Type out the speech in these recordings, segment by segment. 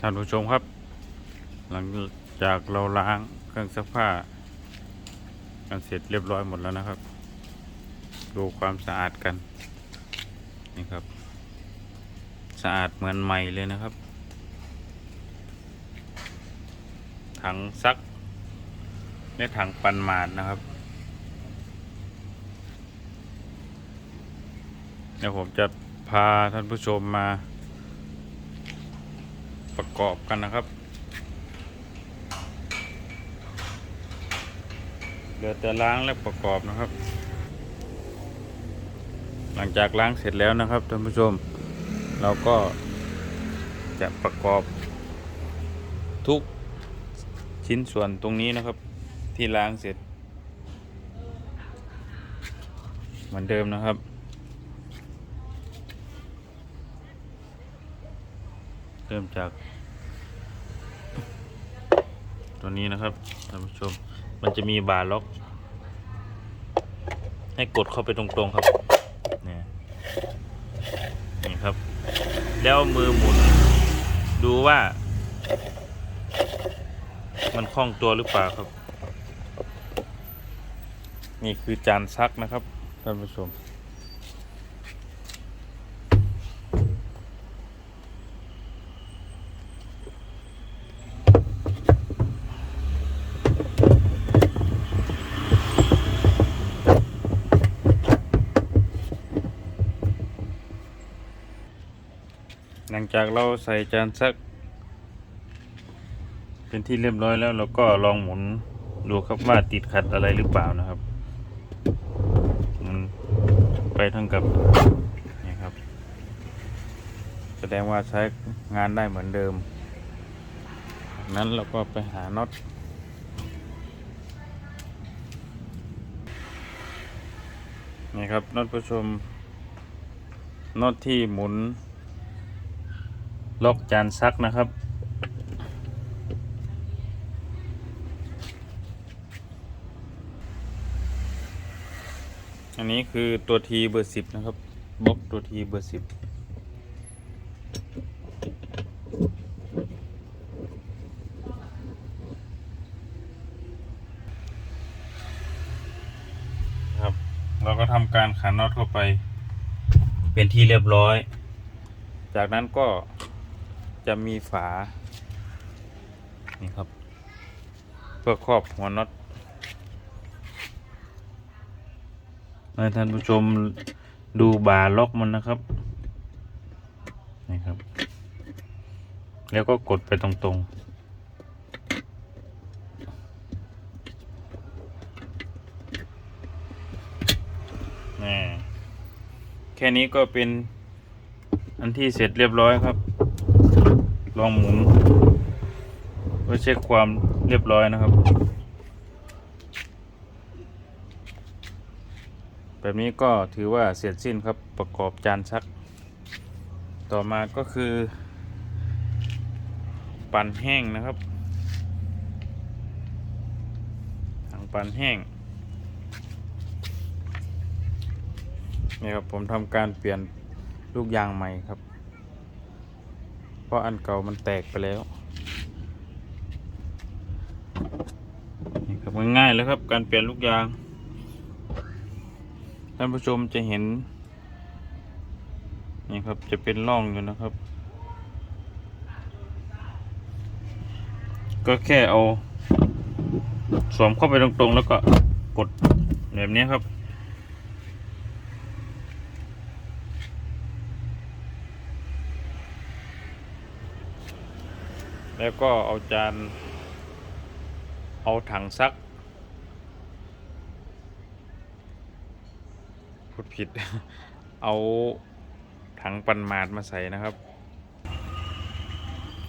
ท่านผู้ชมครับ หลังจากเราล้างเครื่องซักผ้ากันเสร็จเรียบร้อยหมดแล้วนะครับ ดูความสะอาดกันนี่ครับ สะอาดเหมือนใหม่เลยนะครับ ถังซักและถังปันหมาดนะครับเดี๋ยวผมจะพาท่านผู้ชมมา ประกอบกันนะครับ เหลือแต่ล้างและประกอบนะครับ หลังจากล้างเสร็จแล้วนะครับท่านผู้ชม เราก็จะประกอบทุกชิ้นส่วนตรงนี้นะครับ ที่ล้างเสร็จ เหมือนเดิมนะครับ เริ่มจาก ตัวนี้นะครับท่านผู้ชม มันจะมีบาร์ล็อก ให้กดเข้าไปตรงๆครับเนี่ยนี่ครับ แล้วมือหมุน ดูว่า มันคล่องตัวหรือเปล่าครับ นี่คือจานซักนะครับท่านผู้ชม จากเราใส่จานซัก เป็นที่เรียบร้อยแล้วเราก็ลองหมุนดูครับว่าติดขัดอะไรหรือเปล่านะครับมันไปทั้งกับนี่ครับ แสดงว่าใช้งานได้เหมือนเดิม นั้นเราก็ไปหาน็อตนี่ครับน็อตผู้ชมน็อตที่หมุน ล็อกจานซักนะครับ อันนี้คือตัวทีเบอร์สิบนะครับบล็อกตัวทีเบอร์สิบครับ เราก็ทำการขันน็อตเข้าไป เป็นที่เรียบร้อย จากนั้นก็ จะมีฝา นี่ครับ เพื่อครอบหัวน็อตให้ท่านผู้ชมดูบาล็อกมันนะครับ นี่ครับ แล้วก็กดไปตรงๆนี่แค่นี้ก็เป็นอันที่เสร็จเรียบร้อยครับ ลองหมุนเพื่อเช็คความเรียบร้อยนะครับ แบบนี้ก็ถือว่าเสร็จสิ้นครับประกอบจานชัก ต่อมาก็คือ ปั่นแห้งนะครับถังปั่นแห้งนี่ครับผมทำการเปลี่ยนลูกยางใหม่ครับ เพราะอันเก่ามันแตกไปแล้วนี่ครับง่ายๆเลยครับ การเปลี่ยนลูกยางท่านผู้ชมจะเห็นนี่ครับจะเป็นร่องอยู่นะครับ ก็แค่เอาสวมเข้าไปตรงๆ แล้วก็กดแบบนี้ครับ แล้วก็เอาจาน เอาถังซักพูดผิด เอาถังปันมาดมาใส่นะครับ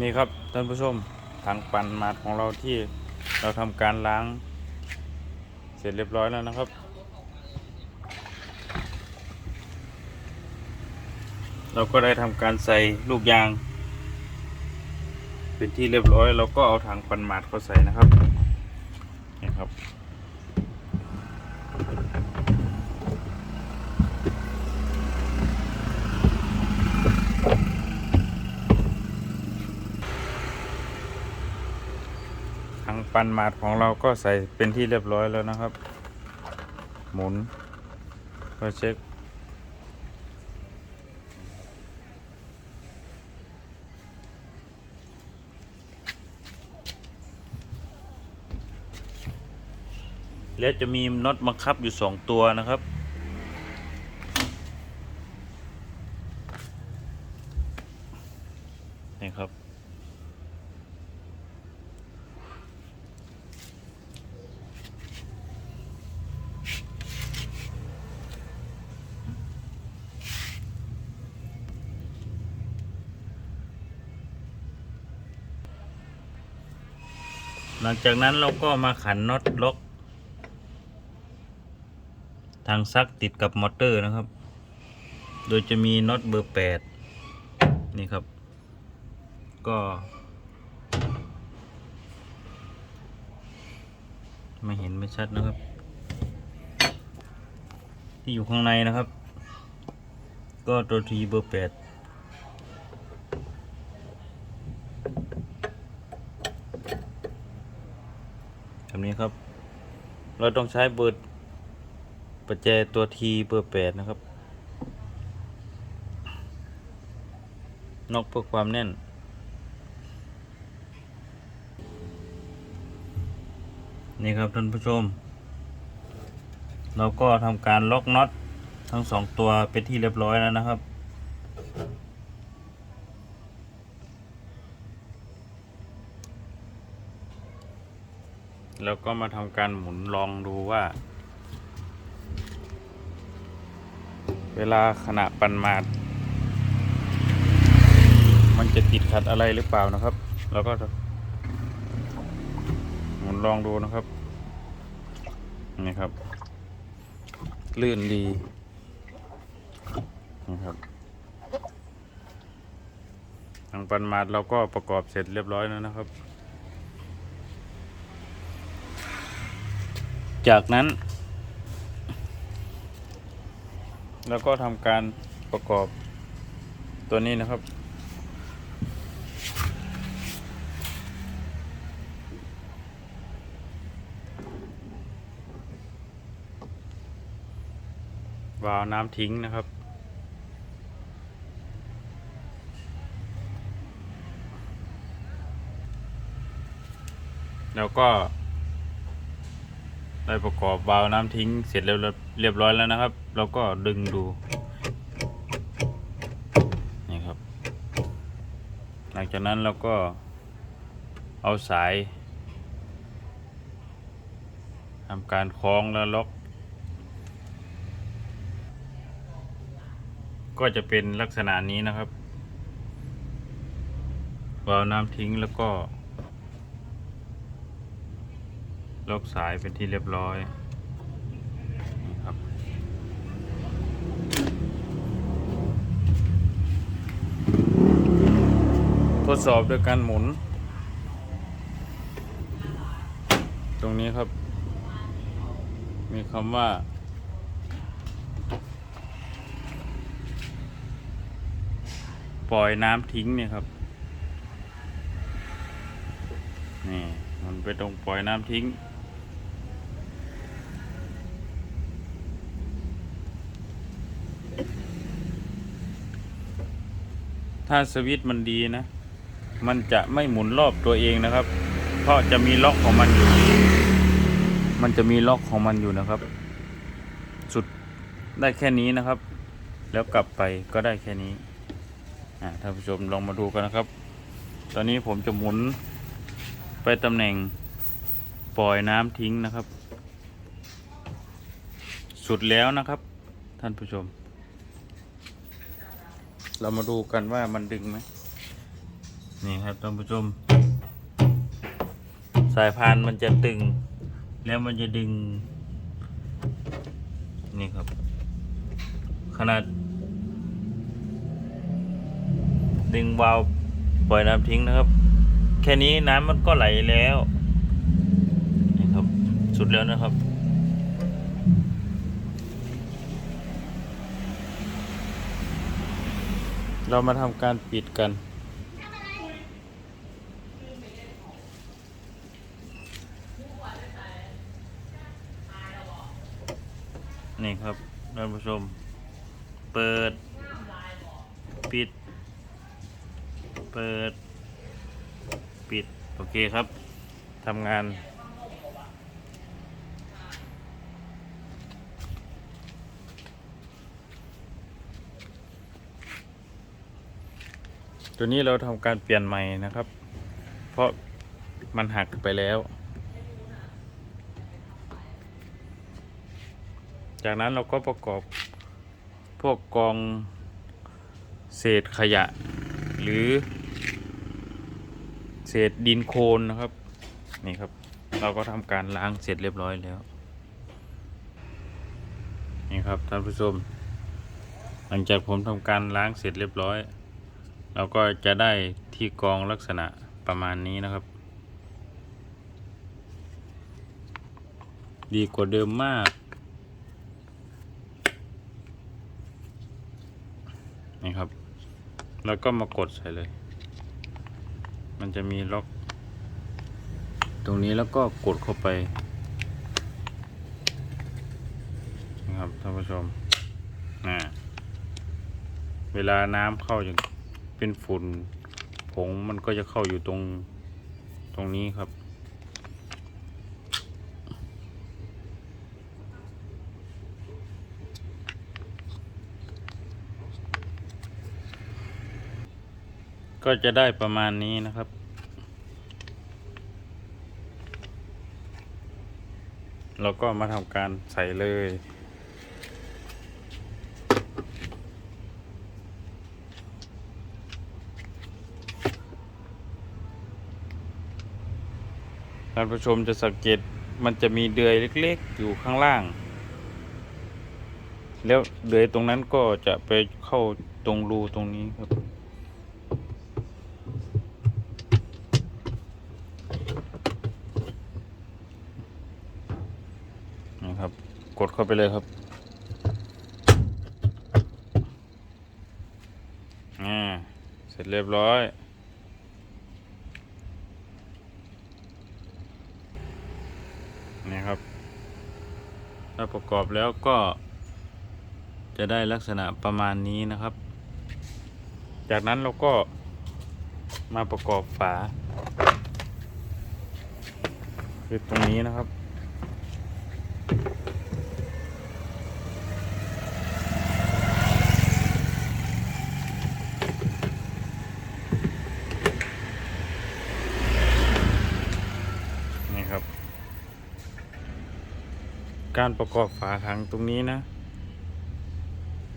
นี่ครับท่านผู้ชมถังปันมาดของเราที่เราทำการล้าง เสร็จเรียบร้อยแล้วนะครับ เราก็ได้ทำการใส่ลูกยาง เป็นที่เรียบร้อยเราก็เอาถังปันหมาดเขาใส่นะครับนะครับ ถังปันหมาดของเราก็ใส่เป็นที่เรียบร้อยแล้วนะครับ หมุนก็เช็ค และจะมีน็อตบังคับอยู่สองตัวนะครับ นี่ครับ หลังจากนั้นเราก็มาขันน็อตล็อก ทางซักติดกับมอเตอร์นะครับ โดยจะมีน็อตเบอร์แปดนี่ครับ ก็ ไม่เห็นไม่ชัดนะครับ ที่อยู่ข้างในนะครับ ก็ตัวทีเบอร์แปดแบบนี้ครับ เราต้องใช้เบอร์ ประแจตัวทีเบอร์แปดนะครับนอกเพื่อความแน่น นี่ครับท่านผู้ชม เราก็ทำการล็อกน็อตทั้งสองตัวเป็นที่เรียบร้อยแล้วนะครับแล้วก็มาทำการหมุนลองดูว่า เว ลาขณะปันมาด มันจะติดขัดอะไรหรือเปล่านะครับ แล้วก็หมุนลองดูนะครับ นี่ครับ ลื่นดีนะครับทางปันมาดเราก็ประกอบเสร็จเรียบร้อยแล้วนะครับ จากนั้น แล้วก็ทำการประกอบตัวนี้นะครับ วาล์วน้ำทิ้งนะครับแล้วก็ ได้ประกอบวาล์วน้ำทิ้งเสร็จเรียบร้อยเรียบร้อยแล้วนะครับ เราก็ดึงดูนี่ครับ หลังจากนั้นเราก็เอาสายทำการคล้องแล้วล็อก ก็จะเป็นลักษณะนี้นะครับวาล์วน้ำทิ้งแล้วก็ ล็อกสายเป็นที่เรียบร้อยนี่ครับ ทดสอบด้วยการหมุน ตรงนี้ครับ มีคำว่า ปล่อยน้ำทิ้งเนี่ยครับ นี่มันไปตรงปล่อยน้ำทิ้ง ถ้าสวิตช์มันดีนะ มันจะไม่หมุนรอบตัวเองนะครับ เพราะจะมีล็อกของมันอยู่ มันจะมีล็อกของมันอยู่นะครับ สุดได้แค่นี้นะครับ แล้วกลับไปก็ได้แค่นี้ท่านผู้ชมลองมาดูกันนะครับ ตอนนี้ผมจะหมุนไปตำแหน่งปล่อยน้ำทิ้งนะครับ สุดแล้วนะครับ ท่านผู้ชม เรามาดูกันว่ามันดึงไหมนี่ครับท่านผู้ชม สายพานมันจะตึง แล้วมันจะดึง นี่ครับ ขนาด ดึงวาล์วปล่อยน้ำทิ้งนะครับ แค่นี้น้ำมันก็ไหลแล้ว นี่ครับ สุดแล้วนะครับ เรามาทำการปิดกัน นี่ครับท่านผู้ชม เปิด ปิด เปิด ปิด โอเคครับทำงาน ตัวนี้เราทำการเปลี่ยนใหม่นะครับ เพราะมันหักไปแล้ว จากนั้นเราก็ประกอบพวกกองเศษขยะ หรือ เศษดินโคลนนะครับ นี่ครับ เราก็ทำการล้างเสร็จเรียบร้อยแล้ว นี่ครับท่านผู้ชม หลังจากผมทำการล้างเสร็จเรียบร้อย เราก็จะได้ที่กองลักษณะประมาณนี้นะครับ ดีกว่าเดิมมาก นี่ครับ แล้วก็มากดใส่เลย มันจะมีล็อก ตรงนี้แล้วก็กดเข้าไป นะครับท่านผู้ชมนะเวลาน้ำเข้าอย่าง เป็นฝุ่นผงมันก็จะเข้าอยู่ตรงตรงนี้ครับ ก็จะได้ประมาณนี้นะครับเราก็มาทำการใส่เลย ท่านผู้ชมจะสังเกตมันจะมีเดือยเล็กๆ อยู่ข้างล่าง แล้วเดือยตรงนั้นก็จะไปเข้าตรงรูตรงนี้ครับ นะครับ กดเข้าไปเลยครับอ่าเสร็จเรียบร้อย นี่ครับ ถ้าประกอบแล้วก็จะได้ลักษณะประมาณนี้นะครับ จากนั้นเราก็มาประกอบฝาคือตรงนี้นะครับ การประกอบฝาถังตรงนี้นะ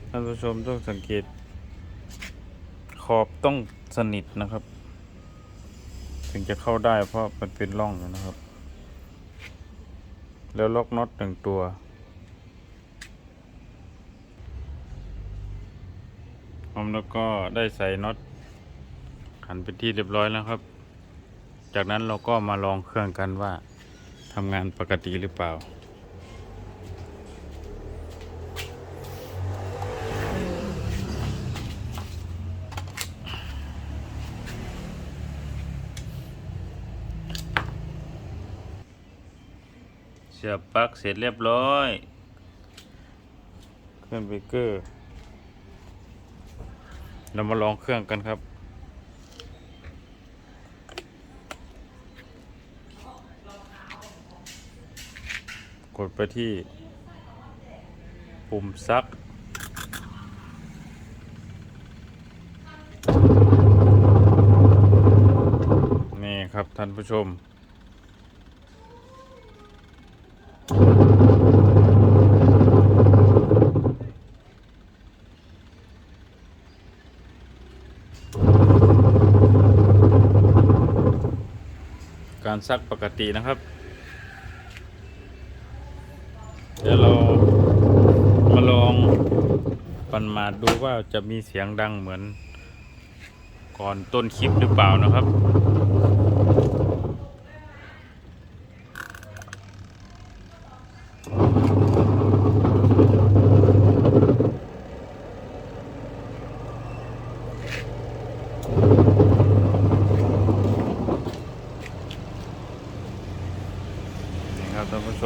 ท่านผู้ชมต้องสังเกต ขอบต้องสนิทนะครับ ถึงจะเข้าได้เพราะมันเป็นร่องนะครับ แล้วล็อกน็อตหนึ่งตัว ผมแล้วก็ได้ใส่น็อตขันเป็นที่เรียบร้อยแล้วครับ จากนั้นเราก็มาลองเครื่องกันว่าทำงานปกติหรือเปล่า สียบปลั๊กเสร็จเรียบร้อยเครื่องเบเกอร์เรามาลองเครื่องกันครับ กดไปที่ ปุ่มซักนี่ครับท่านผู้ชม การซักปกตินะครับ เดี๋ยวเรามาลองปันมาดูว่าจะมีเสียงดังเหมือนก่อนต้นคลิปหรือเปล่านะครับ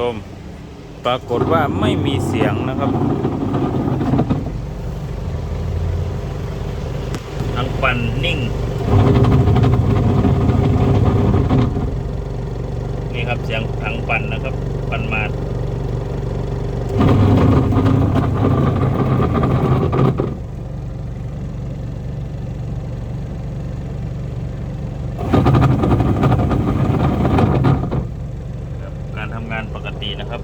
นี่ค รานผู้ชมปรากฏว่าไม่มีเสียงนะครับทางปั่นนิ่ง นี่ครับเสียงทางปั่นนะครับ ปั่นมา ครับการทำงานปกตินะครับ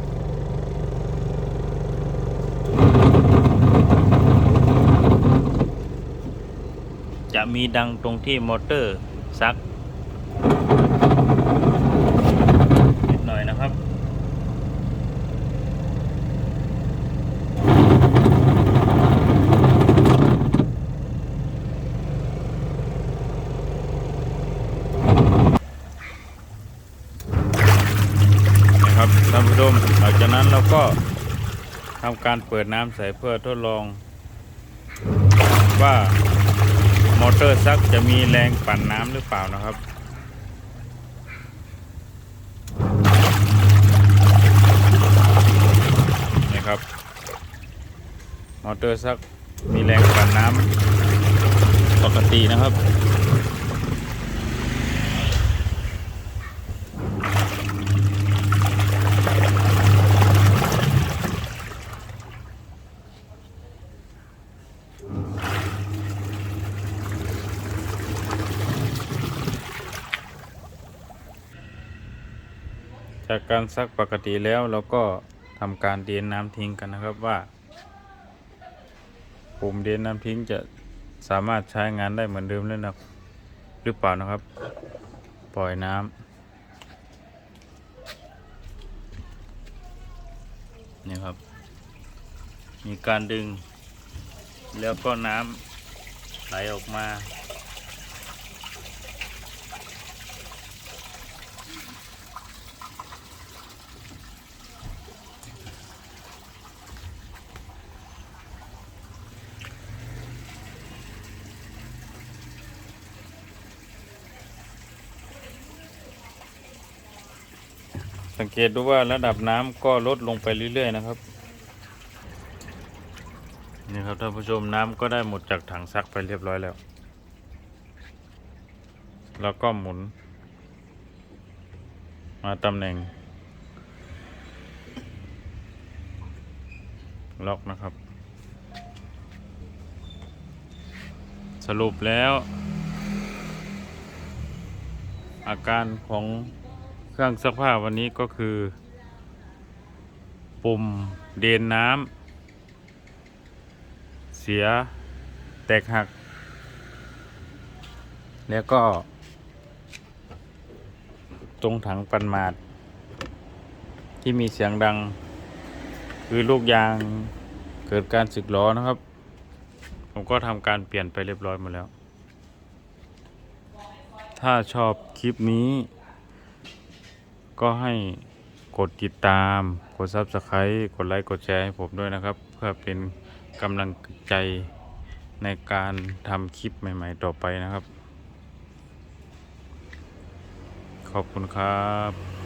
จะ มีดังตรงที่มอเตอร์ซักนิดหน่อยนะครับนะครับท่านผู้ชมหลังจากนั้นเราก็ทำการเปิดน้ำใส่เพื่อทดลองว่า มอเตอร์ซักจะมีแรงปั่นน้ำหรือเปล่านะครับนี่ครับ มอเตอร์ซักมีแรงปั่นน้ำปกตินะครับ การซักปกติแล้วเราก็ทำการเดนน้ำทิ้งกันนะครับว่าปุ่มเดนน้ำทิ้งจะสามารถใช้งานได้เหมือนเดิมเลยนะหรือเปล่านะครับ ปล่อยน้ำนี่ครับ มีการดึง แล้วก็น้ำไหลออกมา สังเกตดูว่าระดับน้ำก็ลดลงไปเรื่อยๆนะครับนี่ครับท่านผู้ชมน้ำก็ได้หมดจากถังซักไปเรียบร้อยแล้ว แล้วก็หมุน มาตำแหน่ง ล็อกนะครับ สรุปแล้ว อาการของ เครื่องซักผ้าวันนี้ก็คือ ปุ่มเดนน้ำเสียแตกหัก แล้วก็ ตรงถังปันมาด ที่มีเสียงดัง คือลูกยางเกิดการสึกล้อนะครับ ผมก็ทำการเปลี่ยนไปเรียบร้อยหมดแล้ว ถ้าชอบคลิปนี้ ก็ให้กดติดตาม กด Subscribe กดไลค์กดแชร์ให้ผมด้วยนะครับ เพื่อเป็นกำลังใจในการทำคลิปใหม่ๆต่อไปนะครับ ขอบคุณครับ